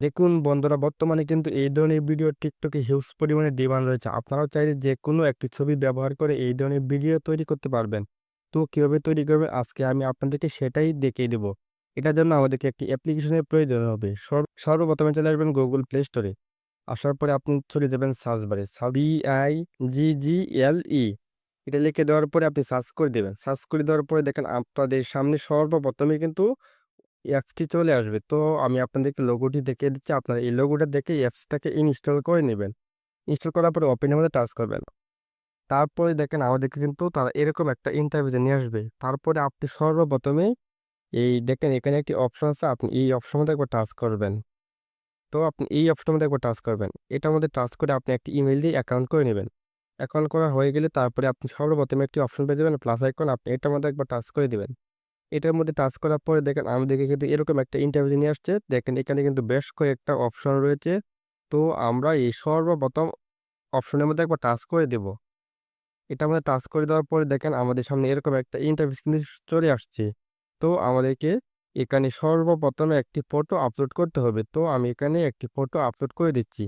দেখুন বন্ধুরা, বর্তমানে কিন্তু এই ধরনের ভিডিও টিকটকে হিউজ পরিমাণে ডিমান্ড রয়েছে। আপনারাও চাইলে যে কোনো একটি ছবি ব্যবহার করে এই ধরনের ভিডিও তৈরি করতে পারবেন। তো কীভাবে তৈরি করবে আজকে আমি আপনাদেরকে সেটাই দেখিয়ে দেবো। এটার জন্য আমাদেরকে একটি অ্যাপ্লিকেশনের প্রয়োজন হবে। সর্ব- সর্বপ্রথমে চলে আসবেন গুগল প্লে স্টোরে আসার পরে আপনি চলে যাবেন সার্চ বারে বি আই জি জি এল ই এটা লিখে দেওয়ার পরে আপনি সার্চ করে দেবেন। সার্চ করে দেওয়ার পরে দেখেন আপনাদের সামনে সর্বপ্রথমে কিন্তু অ্যাপসটি চলে আসবে। তো আমি আপনাদেরকে লোগোটি দেখিয়ে দিচ্ছি। আপনারা এই লোগোটা দেখে অ্যাপসটাকে ইনস্টল করে নেবেন। ইনস্টল করার পরে ওপেনের মধ্যে টাচ করবেন। তারপরে দেখেন আমাদেরকে কিন্তু তারা এরকম একটা ইন্টারভিউতে নিয়ে আসবে। তারপরে আপনি সর্বপ্রথমে এই দেখেন এখানে একটি অপশন আছে, আপনি এই অপশনের মধ্যে একবার টাচ করবেন। তো আপনি এই অপশনের মধ্যে একবার টাচ করবেন। এটার মধ্যে টাচ করে আপনি একটি ইমেল দিয়ে অ্যাকাউন্ট করে নেবেন। অ্যাকাউন্ট করা হয়ে গেলে তারপরে আপনি সর্বপ্রথমে একটি অপশন পেয়ে যাবেন প্লাস আইকন আপনি এটার মধ্যে একবার টাচ করে দিবেন। এটার মধ্যে টাচ করার পরে দেখেন আমাদেরকে কিন্তু এরকম একটা ইন্টারভিউ নিয়ে আসছে। দেখেন এখানে কিন্তু বেশ কয়েকটা অপশন রয়েছে। তো আমরা এই সর্বপ্রথম অপশনের মধ্যে একবার টাচ করে দেব। এটা মধ্যে টাচ করে দেওয়ার পরে দেখেন আমাদের সামনে এরকম একটা ইন্টারভিউ কিন্তু চলে আসছে। তো আমাদেরকে এখানে সর্বপ্রথমে একটি ফটো আপলোড করতে হবে। তো আমি এখানে একটি ফটো আপলোড করে দিচ্ছি।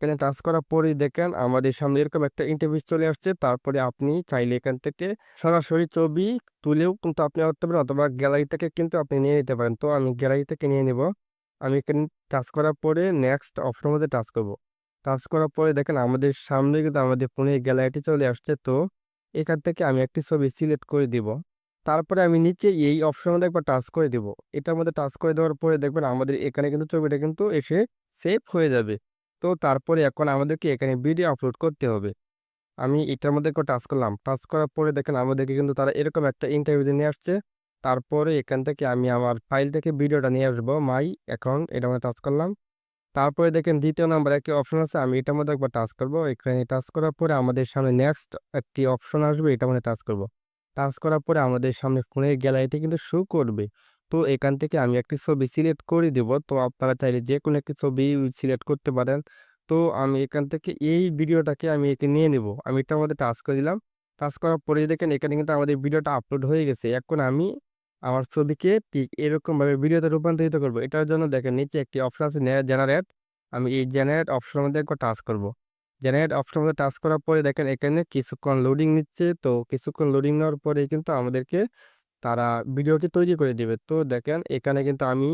এখানে টাচ করার পরেই দেখেন আমাদের সামনে এরকম একটা ইন্টারভিউ চলে আসছে। তারপরে আপনি চাইলে এখান থেকে সরাসরি ছবি তুলেও কিন্তু আপনি করতে পারেন অথবা গ্যালারি থেকে কিন্তু আপনি নিয়ে নিতে পারেন। তো আমি গ্যালারি থেকে নিয়ে নেব। আমি এখানে টাচ করার পরে নেক্সট অপশনের মধ্যে টাচ করব। টাচ করার পরে দেখেন আমাদের সামনে কিন্তু আমাদের ফোনে গ্যালারিটি চলে আসছে। তো এখান থেকে আমি একটি ছবি সিলেক্ট করে দিব। তারপরে আমি নিচে এই অপশনের মধ্যে একবার টাচ করে দিব। এটার মধ্যে টাচ করে দেওয়ার পরে দেখবেন আমাদের এখানে কিন্তু ছবিটা কিন্তু এসে সেভ হয়ে যাবে। তো তারপরে এখন আমাদেরকে এখানে ভিডিও আপলোড করতে হবে। আমি এটার মধ্যে একটু টাচ করলাম। টাচ করার পরে দেখেন আমাদেরকে কিন্তু তারা এরকম একটা ইন্টারভিউ নিয়ে আসছে। তারপরে এখান থেকে আমি আমার ফাইল থেকে ভিডিওটা নিয়ে আসব মাই অ্যাকাউন্ট এটার মধ্যে টাচ করলাম। তারপরে দেখেন দ্বিতীয় নাম্বার একটি অপশন আছে, আমি এটার মধ্যে একবার টাচ করব। এখানে টাচ করার পরে আমাদের সামনে নেক্সট একটি অপশন আসবে, এটার মধ্যে টাচ করব। টাচ করার পরে আমাদের সামনে ফোনের গ্যালারিতে কিন্তু শো করবে। তো এখান থেকে আমি একটি ছবি সিলেক্ট করে দেব। তো আপনারা চাইলে যে কোনো একটি ছবি সিলেক্ট করতে পারেন। তো আমি এখান থেকে এই ভিডিওটাকে আমি একে নিয়ে নেব। আমি এটা আমাদের টাচ করে দিলাম। টাচ করার পরে দেখেন এখানে কিন্তু আমাদের ভিডিওটা আপলোড হয়ে গেছে। এখন আমি আমার ছবিকে ঠিক এরকমভাবে ভিডিওতে রূপান্তরিত করব। এটার জন্য দেখেন নিচে একটি অপশন আছে জেনারেট আমি এই জেনারেট অপশনের মধ্যে একবার টাচ করব। জেনারেট অপশনের মধ্যে টাচ করার পরে দেখেন এখানে কিছুক্ষণ লোডিং নিচ্ছে। তো কিছুক্ষণ লোডিং নেওয়ার পরে কিন্তু আমাদেরকে তারা ভিডিওটি তৈরি করে দিবে। তো দেখেন, এখানে কিন্তু আমি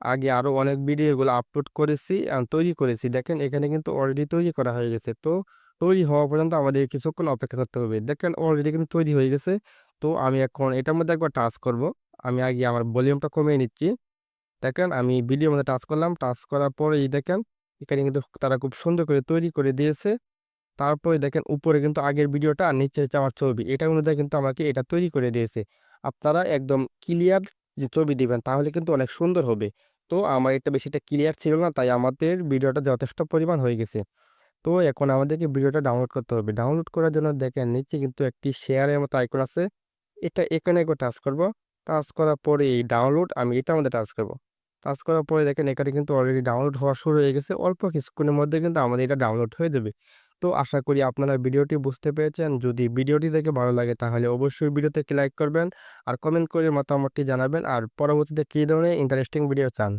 আগে আরও অনেক ভিডিওগুলো আপলোড করেছি তৈরি করেছি। দেখেন, এখানে কিন্তু অলরেডি তৈরি করা হয়ে গেছে। তো তৈরি হওয়া পর্যন্ত আমাদের কিছুক্ষণ অপেক্ষা করতে হবে। দেখেন অলরেডি কিন্তু তৈরি হয়ে গেছে। তো আমি এখন এটার মধ্যে একবার টাচ করব। আমি আগে আমার ভলিউমটা কমিয়ে নিচ্ছি। দেখেন, আমি ভিডিওর মধ্যে টাচ করলাম। টাচ করার পরেই দেখেন, এখানে কিন্তু তারা খুব সুন্দর করে তৈরি করে দিয়েছে। তারপরে দেখেন, উপরে কিন্তু আগের ভিডিওটা আর নিচে হচ্ছে আমার ছবি। এটার মধ্যে কিন্তু আমাকে এটা তৈরি করে দিয়েছে। আপনারা একদম ক্লিয়ার যে ছবি দিবেন, তাহলে কিন্তু অনেক সুন্দর হবে। তো আমার এটা বেশিটা ক্লিয়ার ছিল না, তাই আমাদের ভিডিওটা যথেষ্ট পরিমাণ হয়ে গেছে। তো এখন আমাদেরকে ভিডিওটা ডাউনলোড করতে হবে। ডাউনলোড করার জন্য দেখেন নিচে কিন্তু একটি শেয়ারের মতো আইকন আছে। এটা এখানে একবার টাচ করব। টাচ করার পরে এই ডাউনলোড আমি এটা আমাদের টাচ করব। টাচ করার পরে দেখেন এখানে কিন্তু অলরেডি ডাউনলোড হওয়া শুরু হয়ে গেছে। অল্প কিছুক্ষণের মধ্যে কিন্তু আমাদের এটা ডাউনলোড হয়ে যাবে। তো আশা করি আপনারা ভিডিওটি বুঝতে পেরেছেন। যদি ভিডিওটি দেখে ভালো লাগে তাহলে অবশ্যই ভিডিওতে লাইক করবেন আর কমেন্ট করে মতামতটি জানাবেন। আর পরবর্তীতে কী ধরনের ইন্টারেস্টিং ভিডিও চান?